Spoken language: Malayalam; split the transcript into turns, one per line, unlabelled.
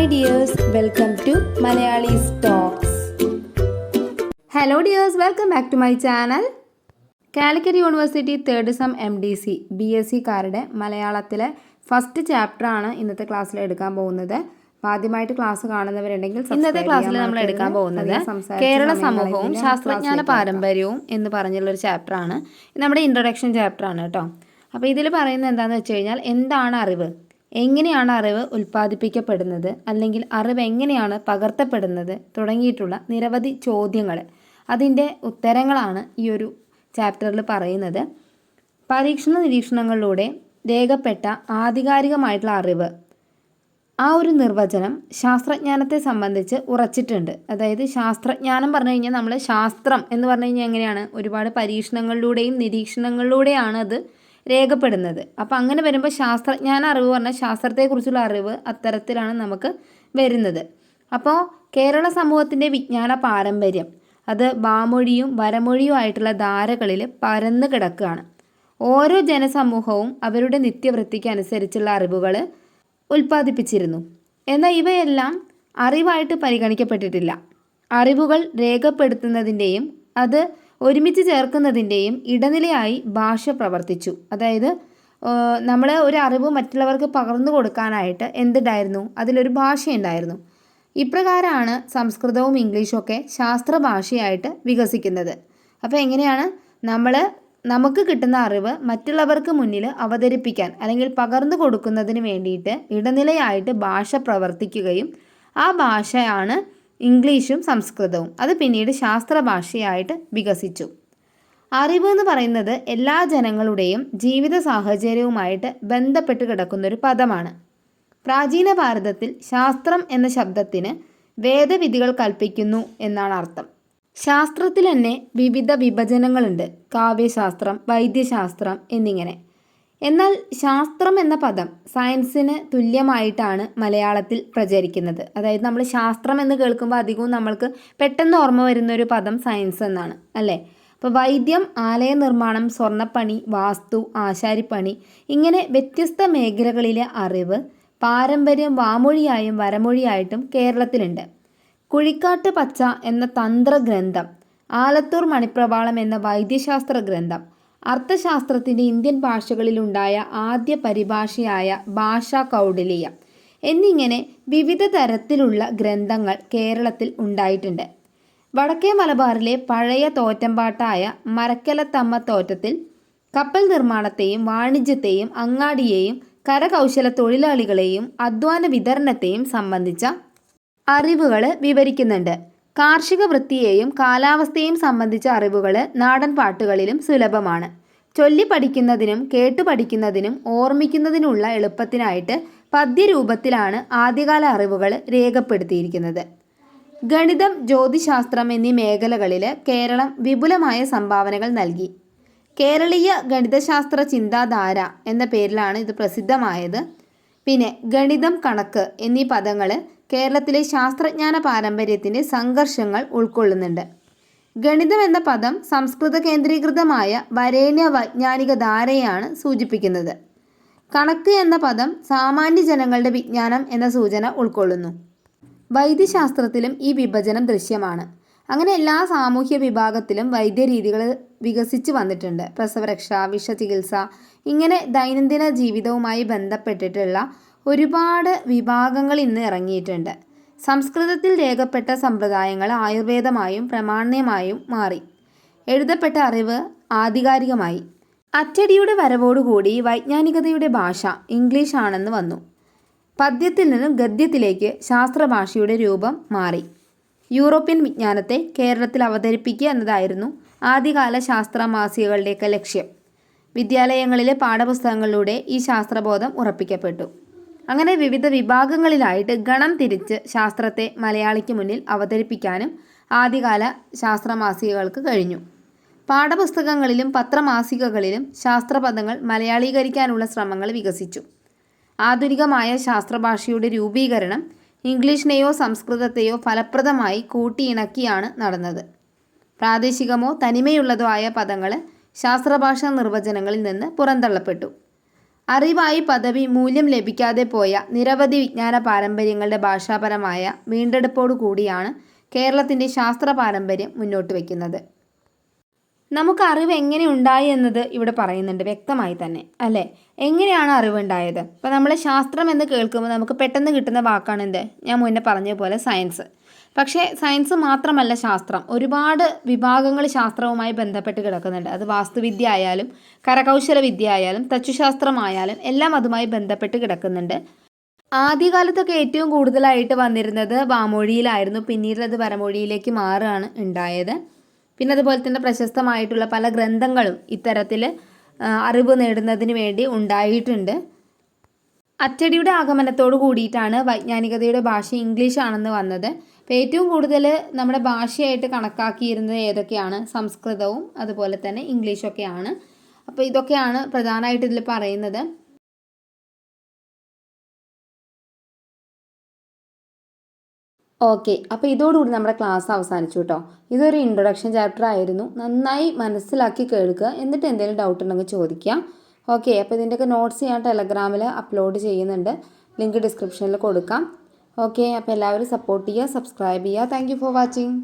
Hi dears welcome to Malayalis talks hello dears welcome back to my channel Calicut university third sem M D C B S സിക്കാരുടെ മലയാളത്തിലെ ഫസ്റ്റ് ചാപ്റ്റർ ആണ് ഇന്നത്തെ ക്ലാസ്സിൽ എടുക്കാൻ പോകുന്നത്. ആദ്യമായിട്ട് ക്ലാസ് കാണുന്നവരുണ്ടെങ്കിൽ
ഇന്നത്തെ ക്ലാസ്സിൽ നമ്മൾ എടുക്കാൻ പോകുന്നത് കേരള സമൂഹവും ശാസ്ത്രജ്ഞാന പാരമ്പര്യവും എന്ന് പറഞ്ഞുള്ള ഒരു ചാപ്റ്ററാണ് ആണ്. നമ്മുടെ ഇൻട്രൊഡക്ഷൻ ചാപ്റ്റർ ആണ് കേട്ടോ. അപ്പോൾ ഇതിൽ പറയുന്നത് എന്താണെന്ന് വെച്ച് കഴിഞ്ഞാൽ എന്താണ് അറിവ്? എങ്ങനെയാണ് അറിവ് ഉൽപ്പാദിപ്പിക്കപ്പെടുന്നത്? അല്ലെങ്കിൽ അറിവ് എങ്ങനെയാണ് പകർത്തപ്പെടുന്നത്? തുടങ്ങിയിട്ടുള്ള നിരവധി ചോദ്യങ്ങൾ. അതിന്റെ ഉത്തരങ്ങളാണ് ഈ ഒരു ചാപ്റ്ററിൽ പറയുന്നത്. പരീക്ഷണ നിരീക്ഷണങ്ങളിലൂടെ രേഖപ്പെട്ട ആധികാരികമായിട്ടുള്ള അറിവ്. ആ ഒരു നിർവചനം ശാസ്ത്രജ്ഞാനത്തെ സംബന്ധിച്ച് ഉറച്ചിട്ടുണ്ട്. അതായത് ശാസ്ത്രജ്ഞാനം പറഞ്ഞു കഴിഞ്ഞാൽ നമ്മൾ ശാസ്ത്രം എന്ന് പറഞ്ഞു കഴിഞ്ഞാൽ എങ്ങനെയാണ്? ഒരുപാട് പരീക്ഷണങ്ങളിലൂടെയും നിരീക്ഷണങ്ങളിലൂടെയാണ് അത് രേഖപ്പെടുന്നത്. അപ്പോൾ അങ്ങനെ വരുമ്പോൾ ശാസ്ത്രജ്ഞാന അറിവ് പറഞ്ഞാൽ ശാസ്ത്രത്തെക്കുറിച്ചുള്ള അറിവ് അത്തരത്തിലാണ് നമുക്ക് വരുന്നത്. അപ്പോൾ കേരള സമൂഹത്തിന്റെ വിജ്ഞാന പാരമ്പര്യം അത് വാമൊഴിയും വരമൊഴിയും ആയിട്ടുള്ള ധാരകളിൽ പരന്നു കിടക്കുകയാണ്. ഓരോ ജനസമൂഹവും അവരുടെ നിത്യവൃത്തിക്ക് അനുസരിച്ചുള്ള അറിവുകൾ ഉൽപ്പാദിപ്പിച്ചിരുന്നു. എന്നാൽ ഇവയെല്ലാം അറിവായിട്ട് പരിഗണിക്കപ്പെട്ടിട്ടില്ല. അറിവുകൾ രേഖപ്പെടുത്തുന്നതിന്റെയും അത് ഒരുമിച്ച് ചേർക്കുന്നതിന്റെയും ഇടനിലയായി ഭാഷ പ്രവർത്തിച്ചു. അതായത് നമ്മൾ ഒരു അറിവ് മറ്റുള്ളവർക്ക് പകർന്നു കൊടുക്കാനായിട്ട് എന്തുണ്ടായിരുന്നു? അതിലൊരു ഭാഷയുണ്ടായിരുന്നു. ഇപ്രകാരമാണ് സംസ്കൃതവും ഇംഗ്ലീഷും ഒക്കെ ശാസ്ത്ര ഭാഷയായിട്ട് വികസിക്കുന്നത്. അപ്പോൾ എങ്ങനെയാണ് നമ്മൾ നമുക്ക് കിട്ടുന്ന അറിവ് മറ്റുള്ളവർക്ക് മുന്നിൽ അവതരിപ്പിക്കാൻ അല്ലെങ്കിൽ പകർന്നു കൊടുക്കുന്നതിന് വേണ്ടിയിട്ട് ഇടനിലയായിട്ട് ഭാഷ പ്രവർത്തിക്കുകയും ആ ഭാഷയാണ് ഇംഗ്ലീഷും സംസ്കൃതവും. അത് പിന്നീട് ശാസ്ത്ര ഭാഷയായിട്ട് വികസിച്ചു. അറിവ് എന്ന് പറയുന്നത് എല്ലാ ജനങ്ങളുടെയും ജീവിത സാഹചര്യവുമായിട്ട് ബന്ധപ്പെട്ട് കിടക്കുന്ന ഒരു പദമാണ്. പ്രാചീന ഭാരതത്തിൽ ശാസ്ത്രം എന്ന ശബ്ദത്തിന് വേദവിധികൾ കൽപ്പിക്കുന്നു എന്നാണ് അർത്ഥം. ശാസ്ത്രത്തിൽ തന്നെ വിവിധ വിഭജനങ്ങളുണ്ട്. കാവ്യശാസ്ത്രം വൈദ്യശാസ്ത്രം എന്നിങ്ങനെ. എന്നാൽ ശാസ്ത്രം എന്ന പദം സയൻസിന് തുല്യമായിട്ടാണ് മലയാളത്തിൽ പ്രചരിക്കുന്നത്. അതായത് നമ്മൾ ശാസ്ത്രം എന്ന് കേൾക്കുമ്പോൾ അധികവും നമ്മൾക്ക് പെട്ടെന്ന് ഓർമ്മ വരുന്ന ഒരു പദം സയൻസ് എന്നാണ് അല്ലേ? അപ്പോൾ വൈദ്യം ആലയ നിർമ്മാണം സ്വർണപ്പണി വാസ്തു ആശാരിപ്പണി ഇങ്ങനെ വ്യത്യസ്ത മേഖലകളിലെ അറിവ് പാരമ്പര്യം വാമൊഴിയായും വരമൊഴിയായിട്ടും കേരളത്തിലുണ്ട്. കുഴിക്കാട്ട് പച്ച എന്ന തന്ത്രഗ്രന്ഥം ആലത്തൂർ മണിപ്രവാളം എന്ന വൈദ്യശാസ്ത്ര ഗ്രന്ഥം അർത്ഥശാസ്ത്രത്തിന്റെ ഇന്ത്യൻ ഭാഷകളിലുണ്ടായ ആദ്യ പരിഭാഷയായ ഭാഷാ കൗടില്യ എന്നിങ്ങനെ വിവിധ തരത്തിലുള്ള ഗ്രന്ഥങ്ങൾ കേരളത്തിൽ ഉണ്ടായിട്ടുണ്ട്. വടക്കേ മലബാറിലെ പഴയ തോറ്റമ്പാട്ടായ മരക്കലത്തമ്മ തോറ്റത്തിൽ കപ്പൽ നിർമ്മാണത്തെയും വാണിജ്യത്തെയും അങ്ങാടിയെയും കരകൗശല തൊഴിലാളികളെയും അധ്വാന വിതരണത്തെയും സംബന്ധിച്ച അറിവുകൾ വിവരിക്കുന്നുണ്ട്. കാർഷിക വൃത്തിയെയും കാലാവസ്ഥയും സംബന്ധിച്ച അറിവുകൾ നാടൻ പാട്ടുകളിലും സുലഭമാണ്. ചൊല്ലി പഠിക്കുന്നതിനും കേട്ടു പഠിക്കുന്നതിനും ഓർമ്മിക്കുന്നതിനുള്ള എളുപ്പത്തിനായിട്ട് പദ്യരൂപത്തിലാണ് ആദ്യകാല അറിവുകൾ രേഖപ്പെടുത്തിയിരിക്കുന്നത്. ഗണിതം ജ്യോതിശാസ്ത്രം എന്നീ മേഖലകളിൽ കേരളം വിപുലമായ സംഭാവനകൾ നൽകി. കേരളീയ ഗണിതശാസ്ത്ര ചിന്താധാര എന്ന പേരിലാണ് ഇത് പ്രസിദ്ധമായത്. പിന്നെ ഗണിതം കണക്ക് എന്നീ പദങ്ങൾ കേരളത്തിലെ ശാസ്ത്രജ്ഞാന പാരമ്പര്യത്തിന്റെ സംഘർഷങ്ങൾ ഉൾക്കൊള്ളുന്നുണ്ട്. ഗണിതം എന്ന പദം സംസ്കൃത കേന്ദ്രീകൃതമായ വരേണ്യ വൈജ്ഞാനിക ധാരയാണ് സൂചിപ്പിക്കുന്നത്. കണക്ക് എന്ന പദം സാമാന്യ ജനങ്ങളുടെ വിജ്ഞാനം എന്ന സൂചന ഉൾക്കൊള്ളുന്നു. വൈദ്യശാസ്ത്രത്തിലും ഈ വിഭജനം ദൃശ്യമാണ്. അങ്ങനെ എല്ലാ സാമൂഹ്യ വിഭാഗത്തിലും വൈദ്യരീതികൾ വികസിച്ച് വന്നിട്ടുണ്ട്. പ്രസവരക്ഷ വിഷചികിത്സ ഇങ്ങനെ ദൈനംദിന ജീവിതവുമായി ബന്ധപ്പെട്ടിട്ടുള്ള ഒരുപാട് വിഭാഗങ്ങൾ ഇന്ന് ഇറങ്ങിയിട്ടുണ്ട്. സംസ്കൃതത്തിൽ രേഖപ്പെട്ട സമ്പ്രദായങ്ങൾ ആയുർവേദമായും പ്രമാണ്യമായും മാറി. എഴുതപ്പെട്ട അറിവ് ആധികാരികമായി. അച്ചടിയുടെ വരവോടുകൂടി വൈജ്ഞാനികതയുടെ ഭാഷ ഇംഗ്ലീഷ് ആണെന്ന് വന്നു. പദ്യത്തിൽ നിന്നും ഗദ്യത്തിലേക്ക് ശാസ്ത്രഭാഷയുടെ രൂപം മാറി. യൂറോപ്യൻ വിജ്ഞാനത്തെ കേരളത്തിൽ അവതരിപ്പിക്കുക എന്നതായിരുന്നു ആദ്യകാല ശാസ്ത്ര മാസികകളുടെയൊക്കെ ലക്ഷ്യം. വിദ്യാലയങ്ങളിലെ പാഠപുസ്തകങ്ങളിലൂടെ ഈ ശാസ്ത്രബോധം ഉറപ്പിക്കപ്പെട്ടു. അങ്ങനെ വിവിധ വിഭാഗങ്ങളിലായിട്ട് ഗണം തിരിച്ച് ശാസ്ത്രത്തെ മലയാളിക്ക് മുന്നിൽ അവതരിപ്പിക്കാനും ആദ്യകാല ശാസ്ത്രമാസികകൾക്ക് കഴിഞ്ഞു. പാഠപുസ്തകങ്ങളിലും പത്രമാസികകളിലും ശാസ്ത്രപദങ്ങൾ മലയാളീകരിക്കാനുള്ള ശ്രമങ്ങൾ വികസിച്ചു. ആധുനികമായ ശാസ്ത്രഭാഷയുടെ രൂപീകരണം ഇംഗ്ലീഷിനെയോ സംസ്കൃതത്തെയോ ഫലപ്രദമായി കൂട്ടിയിണക്കിയാണ് നടന്നത്. പ്രാദേശികമോ തനിമയുള്ളതോ ആയ പദങ്ങൾ ശാസ്ത്രഭാഷാ നിർവചനങ്ങളിൽ നിന്ന് പുറന്തള്ളപ്പെട്ടു. അറിവായി പദവി മൂല്യം ലഭിക്കാതെ പോയ നിരവധി വിജ്ഞാന പാരമ്പര്യങ്ങളുടെ ഭാഷാപരമായ വീണ്ടെടുപ്പോടു കൂടിയാണ് കേരളത്തിന്റെ ശാസ്ത്ര പാരമ്പര്യം മുന്നോട്ട് വയ്ക്കുന്നത് നമുക്ക് അറിവ് എങ്ങനെ ഉണ്ടായി എന്നത് ഇവിടെ പറയുന്നുണ്ട് വ്യക്തമായി തന്നെ അല്ലേ? എങ്ങനെയാണ് അറിവുണ്ടായത്? ഇപ്പോൾ നമ്മൾ ശാസ്ത്രം എന്ന് കേൾക്കുമ്പോൾ നമുക്ക് പെട്ടെന്ന് കിട്ടുന്ന വാക്കാണ് എന്ത്? ഞാൻ മുന്നേ പറഞ്ഞ പോലെ സയൻസ്. പക്ഷേ സയൻസ് മാത്രമല്ല ശാസ്ത്രം. ഒരുപാട് വിഭാഗങ്ങൾ ശാസ്ത്രവുമായി ബന്ധപ്പെട്ട് കിടക്കുന്നുണ്ട്. അത് വാസ്തുവിദ്യ ആയാലും കരകൗശല വിദ്യ ആയാലും തച്ചുശാസ്ത്രമായാലും എല്ലാം അതുമായി ബന്ധപ്പെട്ട് കിടക്കുന്നുണ്ട്. ആദ്യകാലത്തൊക്കെ ഏറ്റവും കൂടുതലായിട്ട് വന്നിരുന്നത് വാമൊഴിയിലായിരുന്നു. പിന്നീട് അത് വരമൊഴിയിലേക്ക് മാറുകയാണ് ഉണ്ടായത്. പിന്നെ അതുപോലെ തന്നെ പ്രശസ്തമായിട്ടുള്ള പല ഗ്രന്ഥങ്ങളും ഇത്തരത്തിൽ അറിവ് നേടുന്നതിന് വേണ്ടി ഉണ്ടായിട്ടുണ്ട്. അച്ചടിയുടെ ആഗമനത്തോട് കൂടിയിട്ടാണ് വൈജ്ഞാനികതയുടെ ഭാഷ ഇംഗ്ലീഷാണെന്ന് വന്നത്. ഏറ്റവും കൂടുതൽ നമ്മുടെ ഭാഷയായിട്ട് കണക്കാക്കിയിരുന്നത് ഏതൊക്കെയാണ്? സംസ്കൃതവും അതുപോലെ തന്നെ ഇംഗ്ലീഷൊക്കെയാണ്. അപ്പോൾ ഇതൊക്കെയാണ് പ്രധാനമായിട്ട് ഇതിൽ പറയുന്നത്. ഓക്കെ അപ്പോൾ ഇതോടുകൂടി നമ്മുടെ ക്ലാസ് അവസാനിച്ചു കേട്ടോ. ഇതൊരു ഇൻട്രൊഡക്ഷൻ ചാപ്റ്റർ ആയിരുന്നു. നന്നായി മനസ്സിലാക്കി കേൾക്കുക. എന്നിട്ട് എന്തെങ്കിലും ഡൗട്ട് ഉണ്ടെങ്കിൽ ചോദിക്കാം. ഓക്കെ അപ്പോൾ ഇതിന്റെയൊക്കെ നോട്ട്സ് ഞാൻ ടെലഗ്രാമിൽ അപ്ലോഡ് ചെയ്യുന്നുണ്ട്. ലിങ്ക് ഡിസ്ക്രിപ്ഷനിൽ കൊടുക്കാം. ഓക്കെ അപ്പോൾ എല്ലാവരും സപ്പോർട്ട് ചെയ്യുക സബ്സ്ക്രൈബ് ചെയ്യുക താങ്ക് ഫോർ വാച്ചിങ്